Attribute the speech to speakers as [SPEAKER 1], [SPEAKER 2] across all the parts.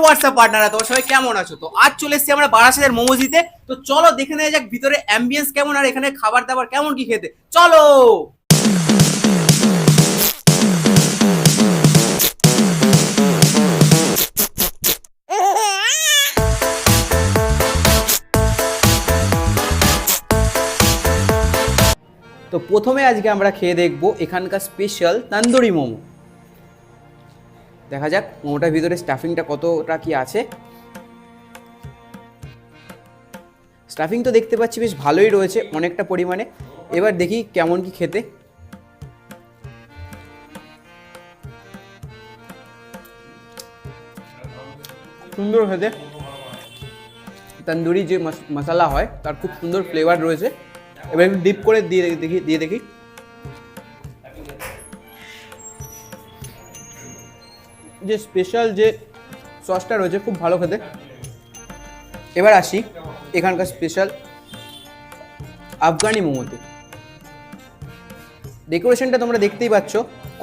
[SPEAKER 1] WhatsApp partner তোমার সবাই কেমন আছো? তো আজ চলে এসেছি আমরা তো চলো দেখে যাক ভিতরে অ্যাম্বিয়েন্স কেমন, আর এখানে খাবার দাবার কেমন, কি খেতে। চলো! তো প্রথমে আজকে আমরা খেয়ে দেখব এখানকার স্পেশাল তান্দুরি মোমো। দেখা যাক মোমোটার ভিতরে স্টাফিংটা কতটা কি আছে। স্টাফিং তো দেখতে পাচ্ছি বেশ ভালোই রয়েছে অনেকটা পরিমাণে। এবার দেখি কেমন কি খেতে। সুন্দর খেতে। তন্দুরি যে মশলা হয়, তার খুব সুন্দর ফ্লেভার রয়েছে। এবার একটু ডিপ করে দিয়ে দেখি দিয়ে দেখি। যে স্পেশাল যে সসটা রয়েছে, খুব ভালো খেতে। এবার আসি এখানকার স্পেশাল আফগানি মোমোতে। ডেকোরেশনটা তোমরা দেখতেই পাচ্ছ,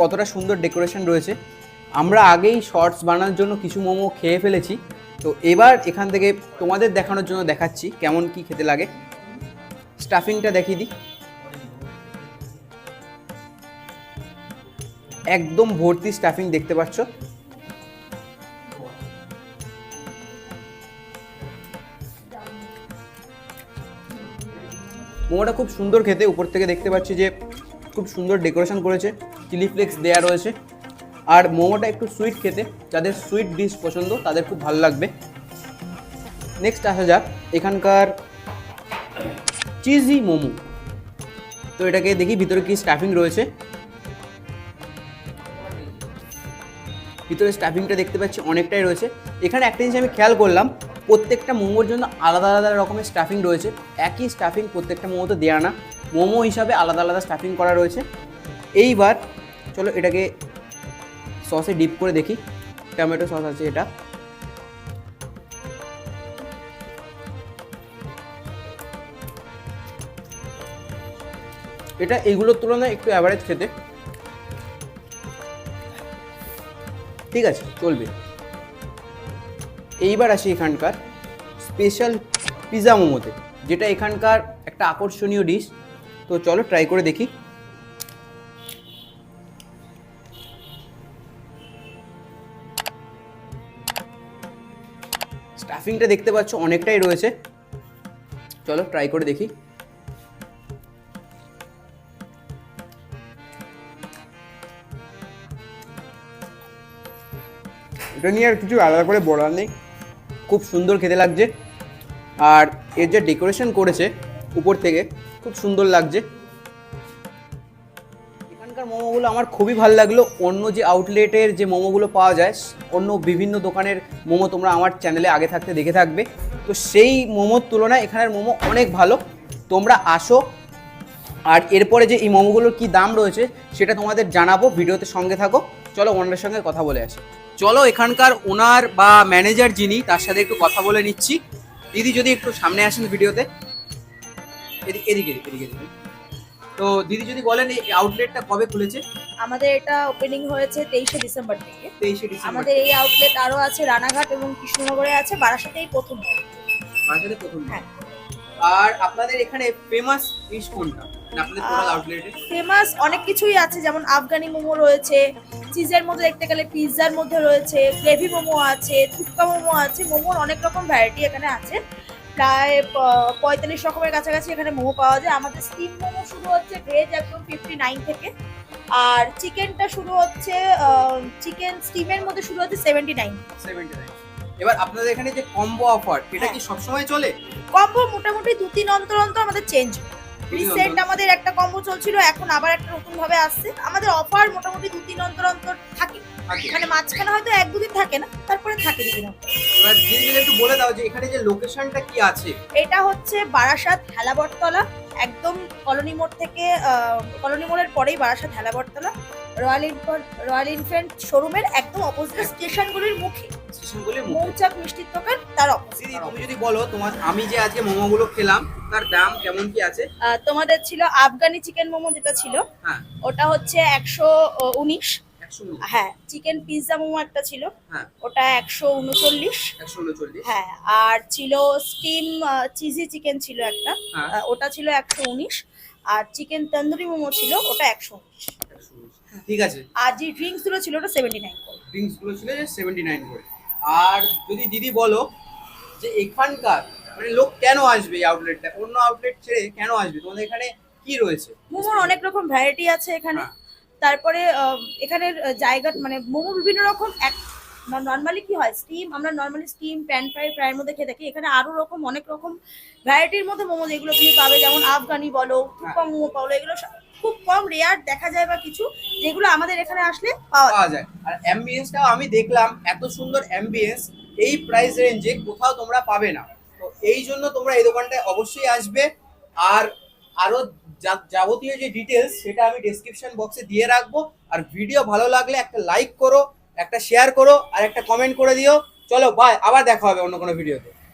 [SPEAKER 1] কতটা সুন্দর ডেকোরেশন রয়েছে। আমরা আগেই শর্টস বানানোর জন্য কিছু মোমো খেয়ে ফেলেছি। তো এবার এখান থেকে তোমাদের দেখানোর জন্য দেখাচ্ছি কেমন কি খেতে লাগে। স্টাফিংটা দেখিয়ে দিই। একদম ভর্তি স্টাফিং দেখতে পাচ্ছ। মোমোটা খুব সুন্দর খেতে। উপর থেকে দেখতে পাচ্ছি যে খুব সুন্দর ডেকোরেশন করেছে। চিলি ফ্লেক্স দেওয়া রয়েছে। আর মোমোটা একটু সুইট খেতে। যাদের সুইট ডিশ পছন্দ, তাদের খুব ভালো লাগবে। নেক্সট আসা যাক। এখানকার চিজি মোমো। তো এটাকে দেখি, ভিতরে কি স্টাফিং রয়েছে? ভিতরে স্টাফিংটা দেখতে পাচ্ছি অনেকটাই রয়েছে। এখানে একটা জিনিস আমি খেয়াল করলাম প্রত্যেকটা মোমোর জন্য আলাদা আলাদা রকমের স্টাফিং রয়েছে। একই স্টাফিং প্রত্যেকটা মোমোতে দেওয়া না। মোমো হিসাবে আলাদা আলাদা স্টাফিং করা রয়েছে। এইবার চলো এটাকে সসে ডিপ করে দেখি। টমেটো সস আছে এটা। এটা এইগুলোর তুলনায় একটু অ্যাভারেজ খেতে। ঠিক আছে, চলবে। এইবার আসি এখানকার স্পেশাল পিৎজা মোমোতে, যেটা এখানকার একটা আকর্ষণীয় ডিশ তো চলো ট্রাই করে দেখি। স্টাফিংটা দেখতে পাচ্ছ, অনেকটাই রয়েছে। চলো ট্রাই করে দেখি। এটা নিয়ে আর কিছু আলাদা করে বলার নেই। খুব সুন্দর খেতে লাগছে। আর এর যে ডেকোরেশন করেছে, উপর থেকে খুব সুন্দর লাগছে। এখানকার মোমোগুলো আমার খুবই ভালো লাগল। অন্য যে আউটলেটের যে মোমোগুলো পাওয়া যায়, অন্য বিভিন্ন দোকানের মোমো তোমরা আমার চ্যানেলে আগে থাকতে দেখে থাকবে। তো সেই মোমোর তুলনায় এখানের মোমো অনেক ভালো। তোমরা আসো। আর এরপরে যে এই মোমোগুলোর কি দাম রয়েছে, সেটা তোমাদের জানাব। ভিডিওতে সঙ্গে থাকো। চলো ওনার সঙ্গে কথা বলে আসি। চলো এখানকার ওনার বা ম্যানেজার যিনি তার সাথে একটু কথা বলে নিচ্ছি। দিদি যদি একটু সামনে আসেন ভিডিওতে। এদিকে এদিকে এদিকে। তো দিদি যদি বলেন এই আউটলেটটা কবে খুলেছে?
[SPEAKER 2] আমাদের এটা ওপেনিং হয়েছে তেইশে ডিসেম্বর থেকে।
[SPEAKER 1] তেইশে ডিসেম্বর
[SPEAKER 2] আমাদের এই আউটলেট আরও আছে রানাঘাট এবং কৃষ্ণনগরে আছে বারাসাতেই প্রথম
[SPEAKER 1] মার্কেটে প্রথম
[SPEAKER 2] হ্যাঁ।
[SPEAKER 1] আর আপনাদের এখানে ফেমাস ডিশ কোনটা? মানে
[SPEAKER 2] ফেমাস অনেক কিছুই আছে যেমন আফগানি মোমো রয়েছে চিজের মধ্যে দেখতে গেলে পিৎজার মধ্যে রয়েছে গ্রেভি মোমো আছে থুপকা মোমো আছে মোমোর অনেক রকম ভ্যারাইটি এখানে আছে। প্রায় পঁয়তাল্লিশ রকমের কাছাকাছি এখানে মোমো পাওয়া যায়। আমাদের স্টিম মোমো শুরু হচ্ছে ভেজ একদম ফিফটি নাইন থেকে। আর চিকেনটা শুরু হচ্ছে চিকেন স্টিমের মধ্যে শুরু হচ্ছে সেভেন্টি নাইন
[SPEAKER 1] 79 এবার আপনাদের এখানে যে কম্বো অফার এটা কি সবসময় চলে?
[SPEAKER 2] কম্বো মোটামুটি দু তিন অন্তর অন্তর আমাদের চেঞ্জ রিসেন্ট। আমাদের একটা কম্বো চলছিল এখন আবার একটা নতুন ভাবে আসছে। আমাদের অফার মোটামুটি দু তিন অন্তর অন্তর থাকে। মানে মাঝখানে হয়তো এক দুদিন থাকে না তারপরে থাকে
[SPEAKER 1] এবার দিদি যদি একটু বলে দাও যে এখানে যে লোকেশনটা কি আছে?
[SPEAKER 2] এটা হচ্ছে বারাসাত হেলাবরতলা একদম কলোনি মোড় থেকে কলোনি মোড়ের পরেই Barasat Helabattala royal infant royal infant শোরুমের একদম অপোজিট স্টেশনগুলির মুখে।
[SPEAKER 1] স্টেশনগুলির মুখে
[SPEAKER 2] মৌচাক মিষ্টির দোকান তার অপোজিট।
[SPEAKER 1] দিদি তুমি যদি বলো তোমার আমি যে আজকে মোমোগুলো খেলাম তার দাম কেমন কি আছে?
[SPEAKER 2] তোমাদের ছিল আফগানি চিকেন মোমো যেটা ছিল
[SPEAKER 1] হ্যাঁ।
[SPEAKER 2] ওটা হচ্ছে একশো উনিশ। হ্যাঁ চিকেন পিৎজা মোমো একটা ছিল
[SPEAKER 1] হ্যাঁ।
[SPEAKER 2] ওটা একশো উনচল্লিশ। হ্যাঁ আর ছিল স্টিম চিজি চিকেন ছিল একটা
[SPEAKER 1] হ্যাঁ।
[SPEAKER 2] ওটা ছিল একশো উনিশ। আর চিকেন তন্দুরি মোমো ছিল ওটা একশো উনিশ।
[SPEAKER 1] ঠিক আছে।
[SPEAKER 2] আর যে ড্রিঙ্কসগুলো ছিল ওটা সেভেন্টি নাইন
[SPEAKER 1] ড্রিঙ্কসগুলো ছিল সেভেন্টি নাইন করে। আর যদি দিদি বলো যে এখানকার মানে লোক কেন আসবে এই আউটলেটটা অন্য আউটলেট ছেড়ে কেন আসবে? তোমাদের এখানে কি রয়েছে?
[SPEAKER 2] মোমোর অনেক রকম ভ্যারাইটি আছে এখানে।
[SPEAKER 1] হ্যাঁ।
[SPEAKER 2] তারপরে এখানের জায়গা মানে মোমো বিভিন্ন রকম এক নর্মালি কি হয়? স্টিম আমরা নর্মালি স্টিম প্যান ফ্রাই ফ্রাইয়ের মধ্যে খেয়ে থাকি। এখানে আরও রকম অনেক রকম ভ্যারাইটির মধ্যে মোমো যেগুলো তুমি পাবে যেমন আফগানি বলো থুপা মোমো বলো এগুলো খুব কম রেয়ার দেখা যায় বা কিছু যেগুলো আমাদের এখানে আসলে পাওয়া যায়।
[SPEAKER 1] আর অ্যাম্বিয়েন্সটাও আমি দেখলাম, এত সুন্দর অ্যাম্বিয়েন্স এই প্রাইস রেঞ্জে কোথাও তোমরা পাবে না। তো এই জন্য তোমরা এই দোকানটায় অবশ্যই আসবে। আর আরও যা- যাবতীয় যে ডিটেলস সেটা আমি ডেসক্রিপশন বক্সে দিয়ে রাখব। আর ভিডিও ভালো লাগলে একটা লাইক করো, একটা শেয়ার করো, আর একটা কমেন্ট করে দিও। চলো বাই আবার দেখা হবে অন্য কোনো ভিডিওতে